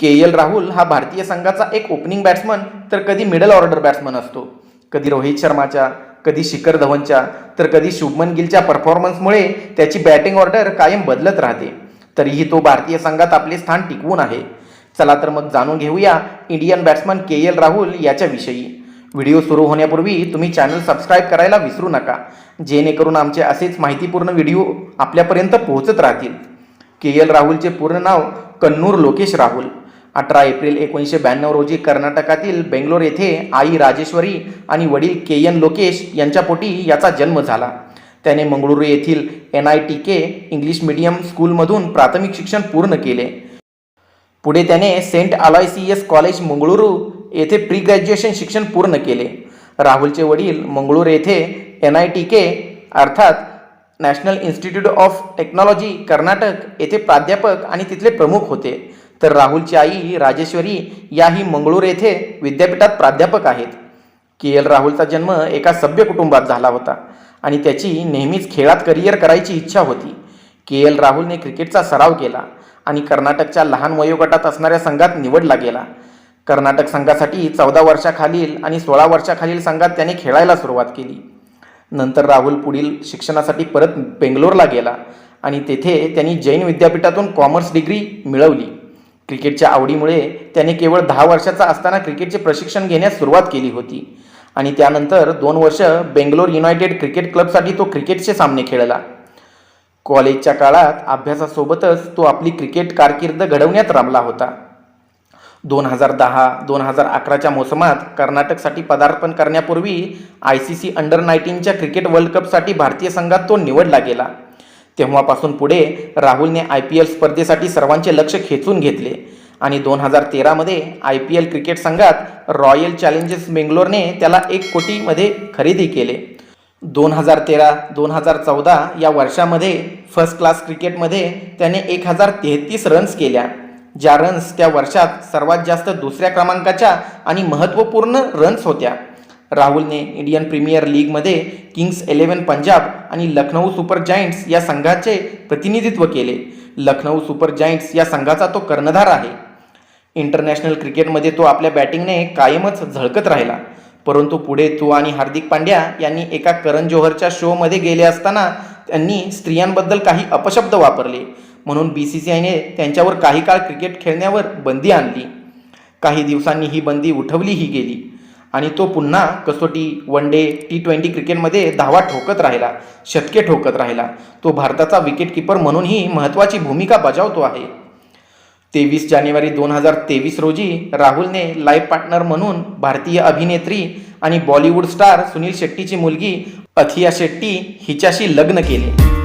के L Rahul हा भारतीय संघाचा एक ओपनिंग बॅट्समन तर कधी मिडल ऑर्डर बॅट्समन असतो. कधी रोहित शर्माच्या कधी शिखर धवनच्या तर कधी शुभमन गिलच्या परफॉर्मन्समुळे त्याची बॅटिंग ऑर्डर कायम बदलत राहते. तरीही तो भारतीय संघात आपले स्थान टिकवून आहे. चला तर मग जाणून घेऊया Indian batsman K L Rahul याच्याविषयी. व्हिडिओ सुरू होण्यापूर्वी तुम्ही चॅनल सबस्क्राईब करायला विसरू नका जेणेकरून आमचे असेच माहितीपूर्ण व्हिडिओ आपल्यापर्यंत पोहोचत राहतील. के एल राहुलचे पूर्ण नाव कन्नूर लोकेश राहुल. अठरा एप्रिल एकोणीसशे ब्याण्णव रोजी कर्नाटकातील बेंगलोर येथे आई राजेश्वरी आणि वडील के एन लोकेश यांच्या पोटी याचा जन्म झाला. त्याने मंगळुरू येथील N I T K English medium स्कूलमधून प्राथमिक शिक्षण पूर्ण केले. पुढे त्याने सेंट अलायसियस कॉलेज मंगळुरू येथे प्री ग्रॅज्युएशन शिक्षण पूर्ण केले. राहुलचे वडील मंगळूर येथे एन आय टी के अर्थात national institute of technology Karnataka येथे प्राध्यापक आणि तिथले प्रमुख होते. तर राहुलची आई राजेश्वरी याही मंगळूर येथे विद्यापीठात प्राध्यापक आहेत. के एल राहुलचा जन्म एका सभ्य कुटुंबात झाला होता आणि त्याची नेहमीच खेळात करिअर करायची इच्छा होती. के एल राहुलने क्रिकेटचा सराव केला आणि कर्नाटकच्या लहान वयोगटात असणाऱ्या संघात निवडला गेला. कर्नाटक संघासाठी चौदा वर्षाखालील आणि सोळा वर्षाखालील संघात त्याने खेळायला सुरुवात केली. नंतर राहुल पुढील शिक्षणासाठी परत बेंगलोरला गेला आणि तेथे त्यांनी जैन विद्यापीठातून कॉमर्स डिग्री मिळवली. क्रिकेटच्या आवडीमुळे त्याने केवळ दहा वर्षाचा असताना क्रिकेटचे प्रशिक्षण घेण्यास सुरुवात केली होती. आणि त्यानंतर दोन वर्ष बेंगलोर युनायटेड क्रिकेट क्लबसाठी तो क्रिकेटचे सामने खेळला. कॉलेजच्या काळात अभ्यासासोबतच तो आपली क्रिकेट कारकीर्द घडवण्यात रमला होता. दोन हजार दहा दोन हजार अकराच्या मोसमात कर्नाटकसाठी पदार्पण करण्यापूर्वी आय सी सी अंडर नाईन्टीनच्या क्रिकेट वर्ल्ड कपसाठी भारतीय संघात तो निवडला गेला. तेव्हापासून पुढे राहुलने आय पी एल स्पर्धेसाठी सर्वांचे लक्ष खेचून घेतले. आणि दोन हजार तेरामध्ये आय पी एल क्रिकेट संघात रॉयल चॅलेंजर्स बेंगलोरने त्याला एक कोटीमध्ये खरेदी केले. दोन हजार तेरा दोन हजार चौदा या वर्षामध्ये फर्स्ट क्लास क्रिकेटमध्ये त्याने एक हजार तेहतीस रन्स केल्या. ज्या रन्स त्या वर्षात सर्वात जास्त दुसऱ्या क्रमांकाच्या आणि महत्त्वपूर्ण रन्स होत्या. राहुलने इंडियन प्रीमियर लीगमध्ये किंग्स इलेव्हन पंजाब आणि लखनौ सुपर जायंट्स या संघाचे प्रतिनिधित्व केले. लखनौ सुपर जायंट्स या संघाचा तो कर्णधार आहे. इंटरनॅशनल क्रिकेटमध्ये तो आपल्या बॅटिंगने कायमच झळकत राहिला. परंतु पुढे तो आणि हार्दिक पांड्या यांनी एका करण जोहरच्या शोमध्ये गेले असताना त्यांनी स्त्रियांबद्दल काही अपशब्द वापरले. म्हणून बी सी सी आयने त्यांच्यावर काही काळ क्रिकेट खेळण्यावर बंदी आणली. काही दिवसांनी ही बंदी उठवलीही गेली. आणि तो पुन्हा कसोटी वन डे टी ट्वेंटी क्रिकेटमध्ये धावा ठोकत राहिला शतके ठोकत राहिला. तो भारताचा विकेटकीपर म्हणूनही महत्त्वाची भूमिका बजावतो आहे. तेवीस जानेवारी दोन हजार तेवीस रोजी राहुलने लाईफ पार्टनर म्हणून भारतीय अभिनेत्री आणि बॉलिवूड स्टार सुनील शेट्टीची मुलगी अथिया शेट्टी हिच्याशी लग्न केले.